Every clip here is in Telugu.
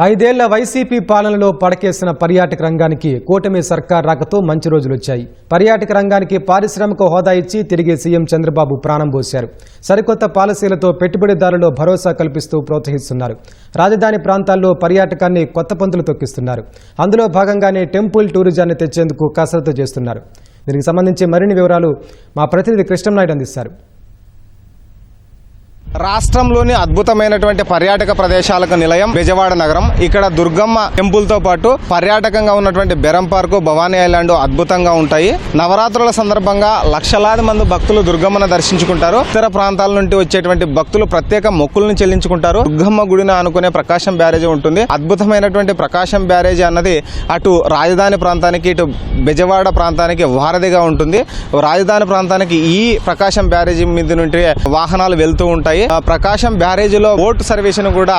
ఐదేళ్ళ వైసీపీ పాలనలో పడకేసిన పర్యాటక రంగానికి కూటమి సర్కార్ రాకతో మంచి రోజులు వచ్చాయి పర్యాటక రంగానికి పారిశ్రామిక హోదా ఇచ్చి తిరిగి సీఎం చంద్రబాబు ప్రాణం పోశారు. సరికొత్త పాలసీలతో పెట్టుబడిదారులు భరోసా కల్పిస్తూ ప్రోత్సహిస్తున్నారు. రాజధాని ప్రాంతాల్లో పర్యాటకాన్ని కొత్త పంతులు తొక్కిస్తున్నారు. అందులో భాగంగానే టెంపుల్ టూరిజాన్ని తెచ్చేందుకు కసరత్తు చేస్తున్నారు. దీనికి సంబంధించి మరిన్ని వివరాలు మా ప్రతినిధి కృష్ణంనాయుడు అందిస్తారు. రాష్ట్రంలోని అద్భుతమైనటువంటి పర్యాటక ప్రదేశాలకు నిలయం బెజవాడ నగరం. ఇక్కడ దుర్గమ్మ టెంపుల్తో పాటు పర్యాటకంగా ఉన్నటువంటి బెరం పార్కు భవానీ ఐలాండ్ అద్భుతంగా ఉంటాయి. నవరాత్రుల సందర్భంగా లక్షలాది మంది భక్తులు దుర్గమ్మను దర్శించుకుంటారు. ఇతర ప్రాంతాల నుండి వచ్చేటువంటి భక్తులు ప్రత్యేక మొక్కులను చెల్లించుకుంటారు. దుర్గమ్మ గుడిని అనుకునే ప్రకాశం బ్యారేజీ ఉంటుంది. అద్భుతమైనటువంటి ప్రకాశం బ్యారేజ్ అన్నది అటు రాజధాని ప్రాంతానికి ఇటు బెజవాడ ప్రాంతానికి వారధిగా ఉంటుంది. రాజధాని ప్రాంతానికి ఈ ప్రకాశం బ్యారేజీ మీద నుండి వాహనాలు వెళ్తూ ఉంటాయి. ఉన్నాయి ప్రకాశం బ్యారేజీలో బోట్ సర్వీస్ను కూడా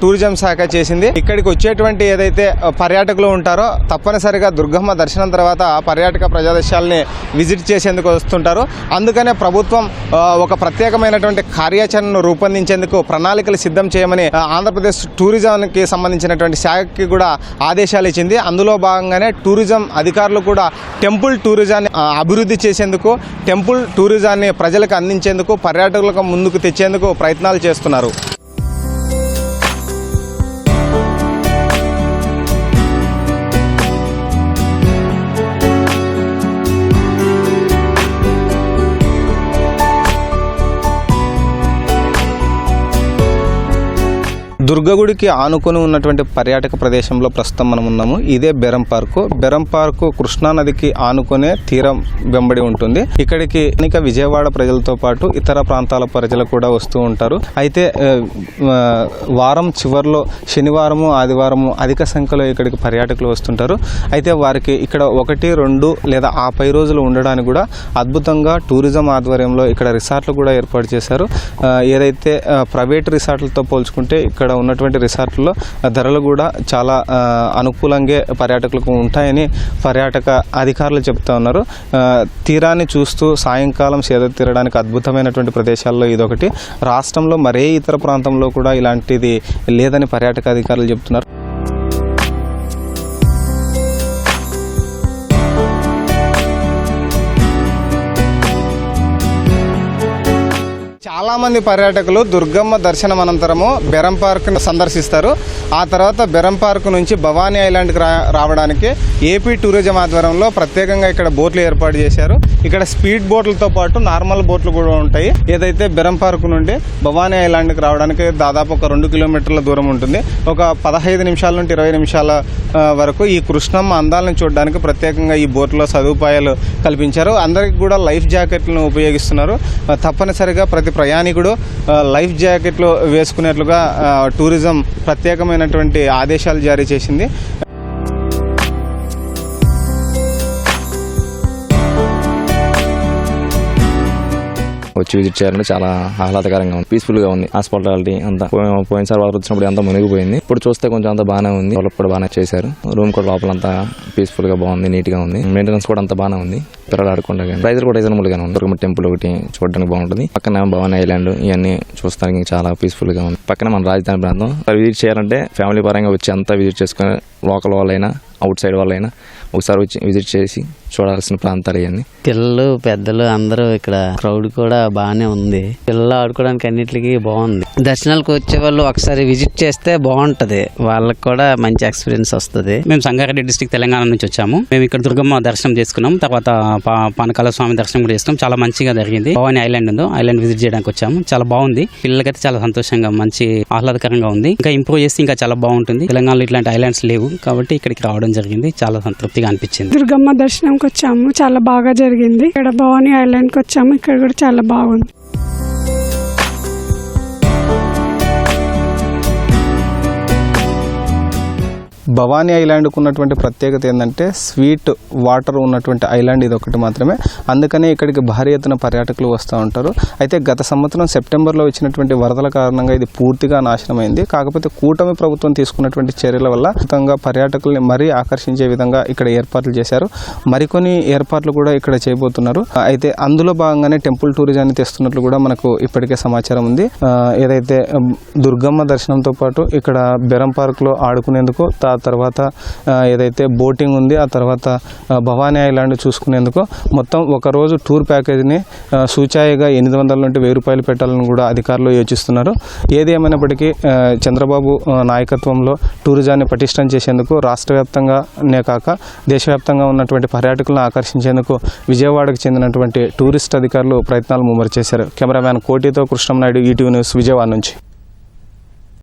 టూరిజం శాఖ చేసింది. ఇక్కడికి వచ్చేటువంటి ఏదైతే పర్యాటకులు ఉంటారో తప్పనిసరిగా దుర్గమ్మ దర్శనం తర్వాత పర్యాటక ప్రజాదశాలని విజిట్ చేసేందుకు వస్తుంటారు. అందుకనే ప్రభుత్వం ఒక ప్రత్యేకమైనటువంటి కార్యాచరణను రూపొందించేందుకు ప్రణాళికలు సిద్ధం చేయమని ఆంధ్రప్రదేశ్ టూరిజంకి సంబంధించినటువంటి శాఖకి కూడా ఆదేశాలు ఇచ్చింది. అందులో భాగంగానే టూరిజం అధికారులు కూడా టెంపుల్ టూరిజాన్ని అభివృద్ధి చేసేందుకు టెంపుల్ టూరిజాన్ని ప్రజలకు అందించేందుకు పర్యాటకులకు ముందుకు తెచ్చేందుకు ప్రయత్నాలు చేస్తున్నారు. దుర్గగుడికి ఆనుకొని ఉన్నటువంటి పర్యాటక ప్రదేశంలో ప్రస్తుతం మనం ఉన్నాము. ఇదే Berm Park. Berm Park Krishna నదికి ఆనుకునే తీరం వెంబడి ఉంటుంది. ఇక్కడికి అనేక విజయవాడ ప్రజలతో పాటు ఇతర ప్రాంతాల ప్రజలు కూడా వస్తూ ఉంటారు. అయితే వారం చివరిలో శనివారము ఆదివారము అధిక సంఖ్యలో ఇక్కడికి పర్యాటకులు వస్తుంటారు. అయితే వారికి ఇక్కడ ఒకటి రెండు లేదా ఆ పై రోజులు ఉండడానికి కూడా అద్భుతంగా టూరిజం ఆధ్వర్యంలో ఇక్కడ రిసార్ట్లు కూడా ఏర్పాటు చేశారు. ఏదైతే ప్రైవేట్ రిసార్ట్లతో పోల్చుకుంటే ఇక్కడ ఉన్నటువంటి రిసార్ట్లో ధరలు కూడా చాలా అనుకూలంగా పర్యాటకులకు ఉంటాయని పర్యాటక అధికారులు చెప్తా ఉన్నారు. తీరాన్ని చూస్తూ సాయంకాలం సేద తీరడానికి అద్భుతమైనటువంటి ప్రదేశాల్లో ఇదొకటి. రాష్ట్రంలో మరే ఇతర ప్రాంతంలో కూడా ఇలాంటిది లేదని పర్యాటక అధికారులు చెప్తున్నారు. చాలా మంది పర్యాటకులు దుర్గమ్మ దర్శనం అనంతరము బెరం పార్క్ సందర్శిస్తారు. ఆ తర్వాత బెరం పార్క్ నుంచి భవానీ ఐలాండ్కి రా రావడానికి ఏపీ టూరిజం ఆధ్వర్యంలో ప్రత్యేకంగా ఇక్కడ బోట్లు ఏర్పాటు చేశారు. ఇక్కడ స్పీడ్ బోట్లతో పాటు నార్మల్ బోట్లు కూడా ఉంటాయి. ఏదైతే బెరం పార్క్ నుండి భవానీ ఐలాండ్కి రావడానికి దాదాపు ఒక రెండు కిలోమీటర్ల దూరం ఉంటుంది. ఒక పదహైదు నిమిషాల నుండి ఇరవై నిమిషాల వరకు ఈ కృష్ణమ్మ అందాలను చూడడానికి ప్రత్యేకంగా ఈ బోట్లో సదుపాయాలు కల్పించారు. అందరికి కూడా లైఫ్ జాకెట్లను ఉపయోగిస్తున్నారు. తప్పనిసరిగా ప్రతి ప్రయాణికుడు లైఫ్ జాకెట్లు వేసుకునేట్లుగా టూరిజం ప్రత్యేకమైనటువంటి ఆదేశాలు జారీ చేసింది. వచ్చి విజిట్ చేయాలంటే చాలా ఆహ్లాదకరంగా ఉంది. పీస్ఫుల్గా ఉంది. హాస్పిటాలిటీ అంతా. పోయినసారి వాళ్ళు వచ్చినప్పుడు అంతా మునిగిపోయింది. ఇప్పుడు చూస్తే కొంచెం అంతా బాగానే ఉంది. డెవలప్ కూడా బాగానే చేశారు. రూమ్ కూడా లోపల అంతా పీస్ఫుల్గా బాగుంది. నీట్గా ఉంది. మెయింటెనెన్స్ కూడా అంతా బాగానే ఉంది. పిల్లలు ఆడుకుంటా కానీ ప్రైజులు కూడా రీజనబుల్ గానే ఉంది దుర్గమ్మ టెంపుల్ ఒకటి చూడడానికి బాగుంటుంది. పక్కన భవానీ ఐలాండ్ ఇవన్నీ చూస్తానికి చాలా పీస్ఫుల్గా ఉంది. పక్కన మన రాజధాని ప్రాంతం. విజిట్ చేయాలంటే ఫ్యామిలీ పరంగా వచ్చి అంతా విజిట్ చేసుకుని లోకల్ వాళ్ళైనా అవుట్ సైడ్ వాళ్ళైనా ఒకసారి వచ్చి విజిట్ చేసి చూడాల్సిన ప్రాంతాలు ఇవన్నీ. పిల్లలు పెద్దలు అందరూ ఇక్కడ క్రౌడ్ కూడా బాగానే ఉంది. పిల్లలు ఆడుకోవడానికి అన్నిటికీ బాగుంది. దర్శనాలకు వచ్చే వాళ్ళు ఒకసారి విజిట్ చేస్తే బాగుంటది. వాళ్ళకి కూడా మంచి ఎక్స్పీరియన్స్ వస్తుంది. మేము సంగారెడ్డి డిస్టిక్ తెలంగాణ నుంచి వచ్చాము. మేము ఇక్కడ దుర్గమ్మ దర్శనం చేసుకున్నాం. తర్వాత పా- పానకాల స్వామి దర్శనం కూడా చేసుకున్నాం. చాలా మంచిగా జరిగింది. భవాని ఐలాండ్ ఉందో ఐలాండ్ విజిట్ చేయడానికి వచ్చాము. చాలా బాగుంది. పిల్లలకైతే చాలా సంతోషంగా మంచి ఆహ్లాదకరంగా ఉంది. ఇంకా ఇంప్రూవ్ చేస్తే ఇంకా చాలా బాగుంటుంది. తెలంగాణలో ఇట్లాంటి ఐలాండ్స్ లేవు కాబట్టి ఇక్కడికి రావడం జరిగింది. చాలా సంతృప్తిగా అనిపించింది. దుర్గమ్మ దర్శనంకి వచ్చాము చాలా బాగా జరిగింది. ఇక్కడ భవానీ ఐలాండ్కి వచ్చాము ఇక్కడ కూడా చాలా బాగుంది. భవానీ ఐలాండ్కు ఉన్నటువంటి ప్రత్యేకత ఏంటంటే స్వీట్ వాటర్ ఉన్నటువంటి ఐలాండ్ ఇది ఒకటి మాత్రమే. అందుకనే ఇక్కడికి భారీ ఎత్తున పర్యాటకులు వస్తూ ఉంటారు. అయితే గత సంవత్సరం సెప్టెంబర్లో వచ్చినటువంటి వరదల కారణంగా ఇది పూర్తిగా నాశనమైంది. కాకపోతే కూటమి ప్రభుత్వం తీసుకున్నటువంటి చర్యల వల్ల మొత్తంగా పర్యాటకుల్ని మరీ ఆకర్షించే విధంగా ఇక్కడ ఏర్పాట్లు చేశారు. మరికొన్ని ఏర్పాట్లు కూడా ఇక్కడ చేయబోతున్నారు. అయితే అందులో భాగంగానే టెంపుల్ టూరిజాన్ని తెస్తున్నట్లు కూడా మనకు ఇప్పటికే సమాచారం ఉంది. ఏదైతే దుర్గమ్మ దర్శనంతో పాటు ఇక్కడ బెరం పార్క్లో ఆడుకునేందుకు తాత తర్వాత ఏదైతే బోటింగ్ ఉంది ఆ తర్వాత భవానీ ఐలాండ్ చూసుకునేందుకు మొత్తం ఒకరోజు టూర్ ప్యాకేజీని సూచాయిగా ఎనిమిది వందల నుండి వెయ్యి రూపాయలు పెట్టాలని కూడా అధికారులు యోచిస్తున్నారు. ఏది ఏమైనప్పటికీ చంద్రబాబు నాయకత్వంలో టూరిజాన్ని పటిష్టం చేసేందుకు రాష్ట్ర వ్యాప్తంగానే కాక దేశవ్యాప్తంగా ఉన్నటువంటి పర్యాటకులను ఆకర్షించేందుకు విజయవాడకు చెందినటువంటి టూరిస్ట్ అధికారులు ప్రయత్నాలు ముమ్మరు చేశారు. కెమెరామ్యాన్ కోటితో కృష్ణంనాయుడు ఈటీవీ న్యూస్ విజయవాడ నుంచి.